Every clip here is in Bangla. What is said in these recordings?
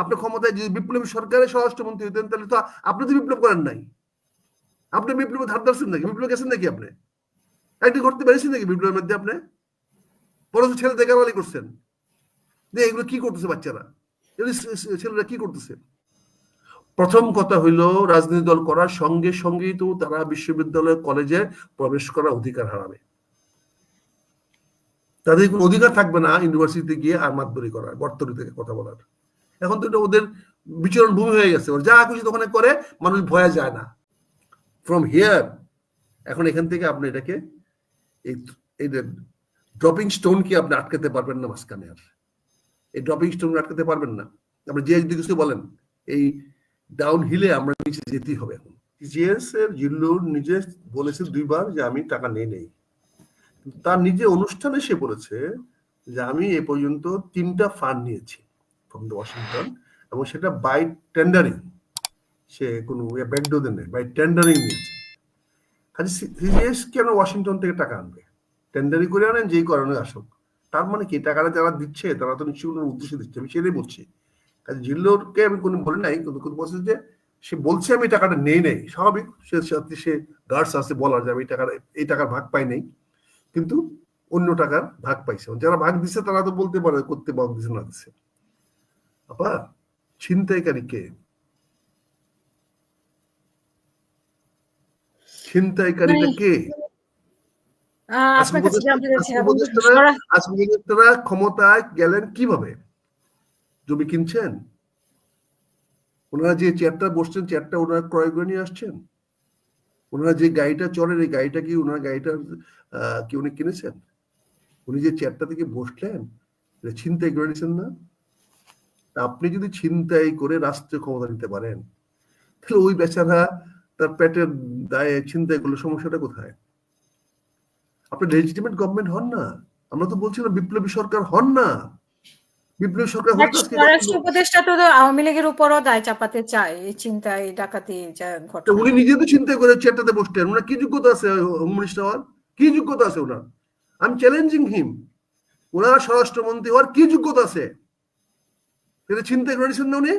আপনি ক্ষমতায় যদি বিপ্লবী সরকারের স্বরাষ্ট্রমন্ত্রী হতেন, তাহলে তো আপনি তো বিপ্লব করেন নাই। আপনি বিপ্লব ধার ধরছেন নাকি? বিপ্লব গেছেন নাকি আপনি? একদিন করতে পেরেছেন নাকি বিপ্লবের মধ্যে আপনি? বড় ছেলে দেখাবালি করছেন। যে এগুলো কি করতেছে বাচ্চারা? ছেলেরা কি করতেছে? প্রথম কথা হইল রাজনীতি দল করার সঙ্গে সঙ্গেই তো তারা বিশ্ববিদ্যালয় কলেজে প্রবেশ করার অধিকার হারাবে। তাদের কোনো অধিকার থাকবে না ইউনিভার্সিটিতে গিয়ে আর মাতবরি করার গর্তরি থেকে কথা বলার। এখন তো ওদের বিচরণ ভূমি হয়ে গেছে। ওরা যা খুশি ওখানে করে, মানুষ ভয়ে যায় না। ফ্রম হিয়ার এখন এখান থেকে আপনি এটাকে এই এই ড্রপিং স্টোনকে আপনি আটকাতে পারবেন না মাঝখানে আর? এই ড্রপিং স্টোন আটকাতে পারবেন না। আপনি যে যদি কিছু বলেন, এই ডাউন হিলে আমরা নিচে যেতেই হবে এখন। জিএস এর জিল্লুর নিজে বলেছে দুইবার যে আমি টাকা নেই নেই। তার নিজে অনুষ্ঠানে সে বলেছে যে আমি এ পর্যন্ত তিনটা ফান্ড নিয়েছি। ফ্রম দ্য ওয়াশিংটন এবং সেটা বাই টেন্ডারিং সে কোনো ব্যাকডোদের নেই বাই টেন্ডারিং নিয়েছে। কাজে সিজিএস কেন ওয়াশিংটন থেকে টাকা আনবে? টেন্ডারিং করে আনেন, যেই কারণে আসুক। তার মানে কি, টাকাটা যারা দিচ্ছে, তারা তো নিশ্চয়ই কোনো উদ্দেশ্যে দিচ্ছে, আমি সেটাই বলছি। কাজে জিল্লোরকে আমি কোনো বলি নাই, কিন্তু কিন্তু বলছে যে, সে বলছে আমি টাকাটা নেই নেই, স্বাভাবিক, সে সাথে সে গার্ডস আছে বলার যে আমি টাকার এই টাকার ভাগ পাই নাই, কিন্তু অন্য টাকার ভাগ পাইছে। যারা ভাগ দিছে, তারা তো বলতে পারে, করতে ভাগ দিছে, না দিছে। আপা ছিনতাইকারী কে ছিনতাইকারীটা কে ক্ষমতায় গেলেন কীভাবে জমি কিনছেন ওনারা যে চেয়ারটা বসছেন চেয়ারটা ওনারা ক্রয় করে নিয়ে আসছেন ওনারা যে গাড়িটা চলেন এই গাড়িটা কি ওনার গাড়িটা কি উনি কিনেছেন উনি যে চেয়ারটা থেকে বসলেন ছিনতাই করে নিয়েছেন না আপনি যদি ছিনতাই করে রাষ্ট্রীয় ক্ষমতা নিতে পারেন তাহলে ওই বেচারা তার পেটের দায়ে ছিনতাই করলে সমস্যাটা কোথায়? আপনি লেজিটিমেট গভর্নমেন্ট হন না। আমরা তো বলছিলাম বিপ্লবী সরকার হন না। বিপ্লবী সরকার স্বরাষ্ট্র উপদেষ্টা তো আওয়ামী লীগের উপরও দায় চাপাতে চায় এই চিন্তায় ডাকাতি যা ঘটনা। উনি নিজে তো চিন্তা করে চেয়ারটাতে বসতেন। ওনার কি যোগ্যতা আছে হোম মিনিস্টার হওয়ার কি যোগ্যতা আছে ওনার আমি চ্যালেঞ্জিং হিম ওনার স্বরাষ্ট্রমন্ত্রী হওয়ার কি যোগ্যতা আছে? এটা চিন্তা করে নিয়েছেন না। উনি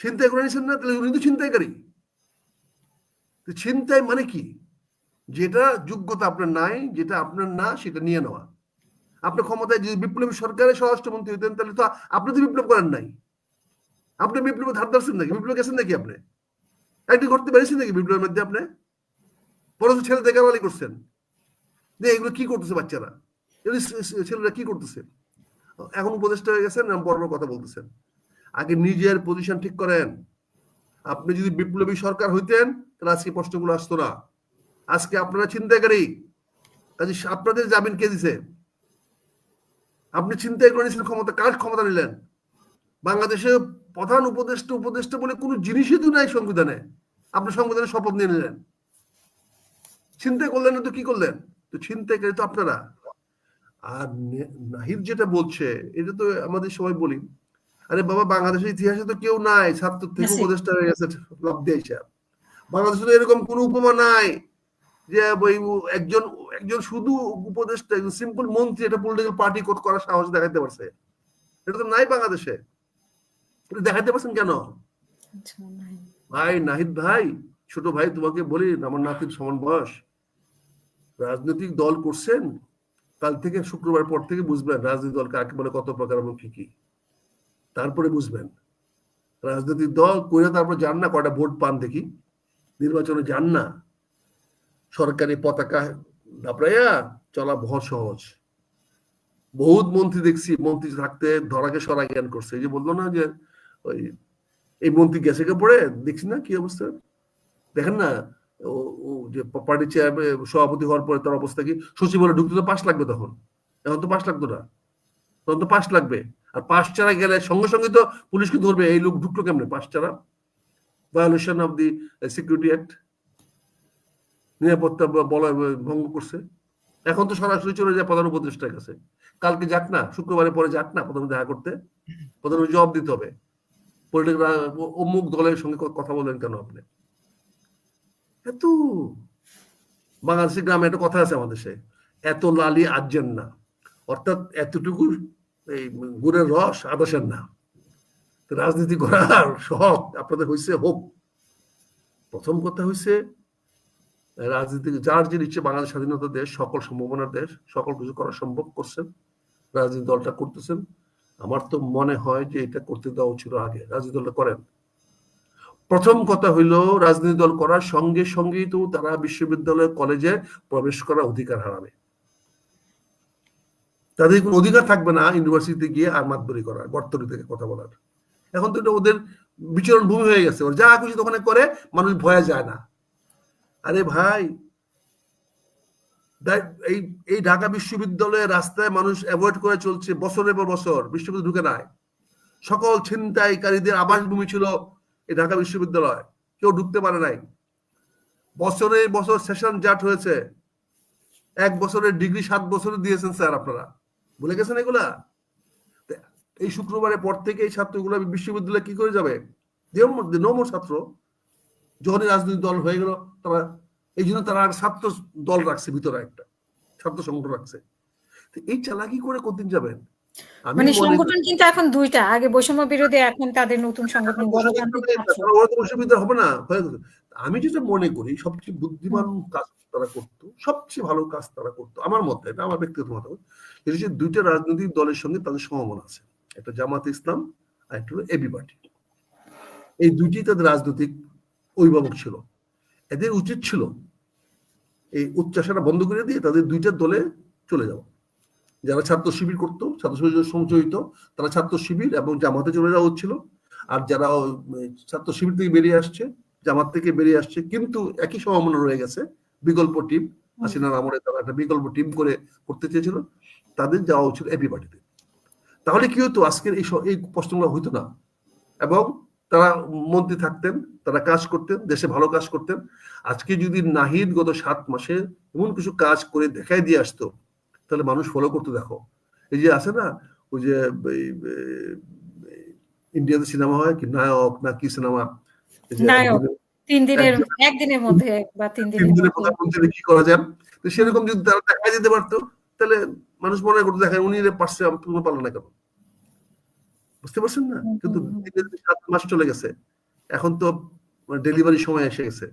চিন্তা করে না, তাহলে উনি তো চিন্তায় মানে কি? যেটা যোগ্যতা আপনার নাই, যেটা আপনার না, সেটা নিয়ে নেওয়া। আপনার ক্ষমতায় যদি বিপ্লবী সরকারের স্বরাষ্ট্রমন্ত্রী হতেন, তাহলে তো আপনি তো বিপ্লব করেন নাই। আপনি বিপ্লব ধার ধরছেন নাকি? বিপ্লব গেছেন নাকি আপনি? একদিন করতে পেরেছেন নাকি বিপ্লবের মধ্যে আপনি? বড় ছেলে দেখাবালি করছেন। যে এগুলো কি করতেছে বাচ্চারা? ছেলেরা কি করতেছে? এখন উপদেষ্টা হয়ে গেছেন বড় কথা বলতেছেন। আগে নিজের পজিশন ঠিক করেন। আপনি যদি বিপ্লবী সরকার হইতেন, তাহলে আজকে প্রশ্নগুলো আসতো না। আজকে আপনারা চিন্তাকারী কাজে আপনাদের জামিন কে দিছে? আপনি চিন্তাই করে নিয়েছেন, ক্ষমতা কার ক্ষমতা নিলেন? বাংলাদেশে প্রধান উপদেষ্টা উপদেষ্টা বলে কোনো জিনিসই তো নাই সংবিধানে। আপনি সংবিধানে শপথ নিয়ে নিলেন। চিন্তা করলেন তো কি করলেন? তো চিন্তাকারী তো আপনারা। আর নাহিদ যেটা বলছে এটা তো আমাদের সবাই বলি। আরে বাবা বাংলাদেশের ইতিহাসে তো কেউ নাই ছাত্র থেকে। উপদেষ্টা হয়ে গেছে লাভ দিয়েছে বাংলাদেশে তো এরকম কোনো উপমা নাই যে ওই একজন একজন শুধু উপদেষ্টা একজন সিম্পল মন্ত্রী এটা পলিটিক্যাল পার্টি কোট করার সাহস দেখাতে পারছে। এটা তো নাই বাংলাদেশে। এটা দেখাতে পারছেন কেন? আচ্ছা, ভাই নাহিদ ভাই ছোট ভাই তোমাকে বলি আমার নাতির সমান বয়স। রাজনৈতিক দল করছেন কাল থেকে শুক্রবার পর থেকে বুঝবেন রাজনৈতিক দল কাকে বলে কত প্রকার এবং কি কি। তারপরে বুঝবেন। রাজনৈতিক দল করে তারপর যান না কটা ভোট পান দেখি। নির্বাচনে যান না। সরকারি পতাকা দাপড়াইয়া চলা ভর সহজ। বহুত মন্ত্রী দেখছি, মন্ত্রী থাকতে ধরাকে সরা জ্ঞান করছে। এই যে বলল না যে ওই, এই মন্ত্রী গেছে পড়ে? দেখছি না কি অবস্থা। দেখেন না যে পার্টি চেয়ার সভাপতি হওয়ার পরে তার অবস্থা কি? সচিবালয় ঢুকতে তো পাশ লাগবে তখন। এখন তো পাশ লাগতো না। তখন তো পাশ লাগবে। আর পাশ ছাড়া গেলে সঙ্গে সঙ্গে তো পুলিশকে ধরবে। এই লোক ঢুকলো কেমনে? পাশ ছাড়া। Violation of the security act নিরাপত্তা বলয় ভঙ্গ করছে। এখন তো সরাসরি চলে যায় প্রধান উপদেষ্টার কাছে। কালকে যাক না, শুক্রবারের পরে যাক না প্রথমে দেখা করতে। প্রথমে জবাব দিতে হবে। পলিটিক্যাল অমুক দলের সঙ্গে কথা বলেন কেন আপনি? এত। বাংলাদেশের গ্রামে একটা কথা আছে আমাদের দেশে এত লালি আজেন না। অর্থাৎ এতটুকু এই গুড়ের রস আদাসের না। রাজনীতি করার শখ আপনাদের হয়েছে হোক। প্রথম কথা হয়েছে রাজনীতি যার যে নিচ্ছে বাংলাদেশ স্বাধীনতা দেশ, সকল সম্ভাবনার দেশ, সকল কিছু করা সম্ভব করছেন, রাজনীতি দলটা করতেছেন। আমার তো মনে হয় যে এটা করতে দেওয়া ছিল আগে। রাজনীতি দলটা করেন। প্রথম কথা হইল রাজনীতি দল করার সঙ্গে সঙ্গেই তো তারা বিশ্ববিদ্যালয় কলেজে প্রবেশ করার অধিকার হারাবে। তাদের কোনো অধিকার থাকবে না ইউনিভার্সিটিতে গিয়ে আর মাতবরি করার, গর্তরি থেকে কথা বলার। এখন তো এটা ওদের বিচরণ ভূমি হয়ে গেছে। যা খুশি দোকানে করে, মানুষ ভয়ে যায় না। আরে ভাই এই এই ঢাকা বিশ্ববিদ্যালয়ের রাস্তায় মানুষ অ্যাভয়েড করে চলছে বছরের পর বছর, বিশ্ববিদ্যালয় ঢুকে নাই। সকল ছিনতাইকারীদের আবাসভূমি ছিল এই ঢাকা বিশ্ববিদ্যালয়। কেউ ঢুকতে পারে নাই। বছরের বছর সেশন জাট হয়েছে। এক বছরের ডিগ্রি সাত বছরে দিয়েছেন স্যার আপনারা। ভুলে গেছেন এগুলা? এই শুক্রবারের পর থেকে এই ছাত্রগুলো বিশ্ববিদ্যালয়ে কি করে যাবে? নমর ছাত্র। যখনই রাজনৈতিক দল হয়ে গেল, তারা এই জন্য তারা আর ছাত্র দল রাখছে, ভিতরে একটা। ছাত্র সংগঠন রাখছে। এই চালাকি করে কতদিন যাবেন? মানে সংগঠন কিন্তু এখন দুইটা। আগে বৈষম্য বিরোধী এখন তাদের নতুন সংগঠন তো বিশ্ববিদ্যালয় হবে না আমি যেটা মনে করি সবচেয়ে বুদ্ধিমান কাজ তারা করতো সবচেয়ে ভালো কাজ তারা করতো আমার মতে এটা আমার ব্যক্তিগত মত এটা হচ্ছে দুইটা রাজনৈতিক দলের সঙ্গে তাদের সমমনা আছে। একটা জামাত ইসলাম আর একটা হলো এবি পার্টি। এই দুইটি তাদের রাজনৈতিক অভিভাবক ছিল। এদের উচিত ছিল এই উচ্চাসাটা বন্ধ করে দিয়ে তাদের দুইটা দলে চলে যাওয়া। যারা ছাত্র শিবির করতো ছাত্র শিবির সঞ্চয়িত তারা ছাত্র শিবির এবং জামাতে চলে যাওয়া হচ্ছিল আর যারা ছাত্র শিবির থেকে বেরিয়ে আসছে জামাত থেকে বেরিয়ে আসছে কিন্তু একই সম্ভাবনা রয়ে গেছে বিকল্প টিম হাসিনার আমলে তারা একটা বিকল্প টিম করে করতে চেয়েছিল তাদের যাওয়া উচিত এপি পার্টিতে তাহলে কি হতো? আজকের এই এই প্রশ্নগুলো হইতো না। এবং তারা মন্ত্রী থাকতেন তারা কাজ করতেন দেশে ভালো কাজ করতেন। আজকে যদি নাহিদ গত সাত মাসে এমন কিছু কাজ করে দেখাই দিয়ে আসতো তাহলে মানুষ ফলো করতে দেখো। এই যে আছে না ওই যে ইন্ডিয়াতে সিনেমা হয় কি? নায়ক না কি সিনেমা এই যে নায়ক। একদিনে- তিন দিনের একদিনের মধ্যে বা তিন তিন দিনের দিনের প্রধানমন্ত্রী কি করা যায়? তো সেরকম যদি তারা দেখা যেতে পারতো তাহলে মানুষ মনে করতো দেখেন উনি পারছে তুমি পারল না কেন? বুঝতে পারছেন না? কিন্তু সাত মাস চলে গেছে। এখন তো ডেলিভারি সময় এসে গেছে।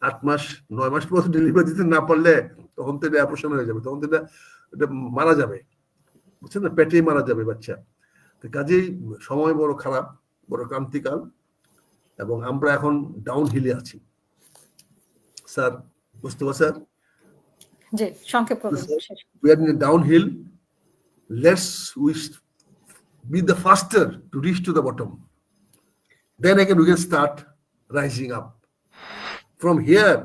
আট মাস নয় মাস পর ডেলিভারি দিতে না পারলে তখন তো এটা অপারেশন হয়ে যাবে তখন তো এটা এটা মারা যাবে বুঝছেন না পেটেই মারা যাবে বাচ্চা তো কাজেই সময় বড় খারাপ বড় ক্রান্তিকাল এবং আমরা এখন ডাউন হিলে আছি স্যার বুঝতে পারছেন স্যার জি সংক্ষেপ in a downhill. Let's we s- be the faster to reach to the bottom. Then again we can start. From here,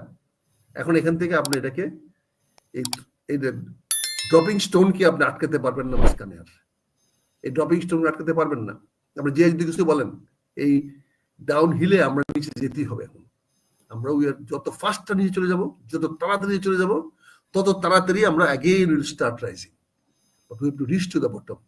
এখন এখান থেকে আপনি এটাকে এই ড্রপিং স্টোনকে আপনি আটকাতে পারবেন না মাঝখানে আর? এই ড্রপিং স্টোন আটকাতে পারবেন না? আপনি যে যদি কিছু বলেন, এই ডাউন হিলে আমরা নিচে যেতেই হবে এখন। আমরা উই আর যত ফাস্টটা নিচে চলে যাব, যত তাড়াতাড়ি চলে যাব, তত তাড়াতাড়ি আমরা again will start rising but we have to reach to the bottom.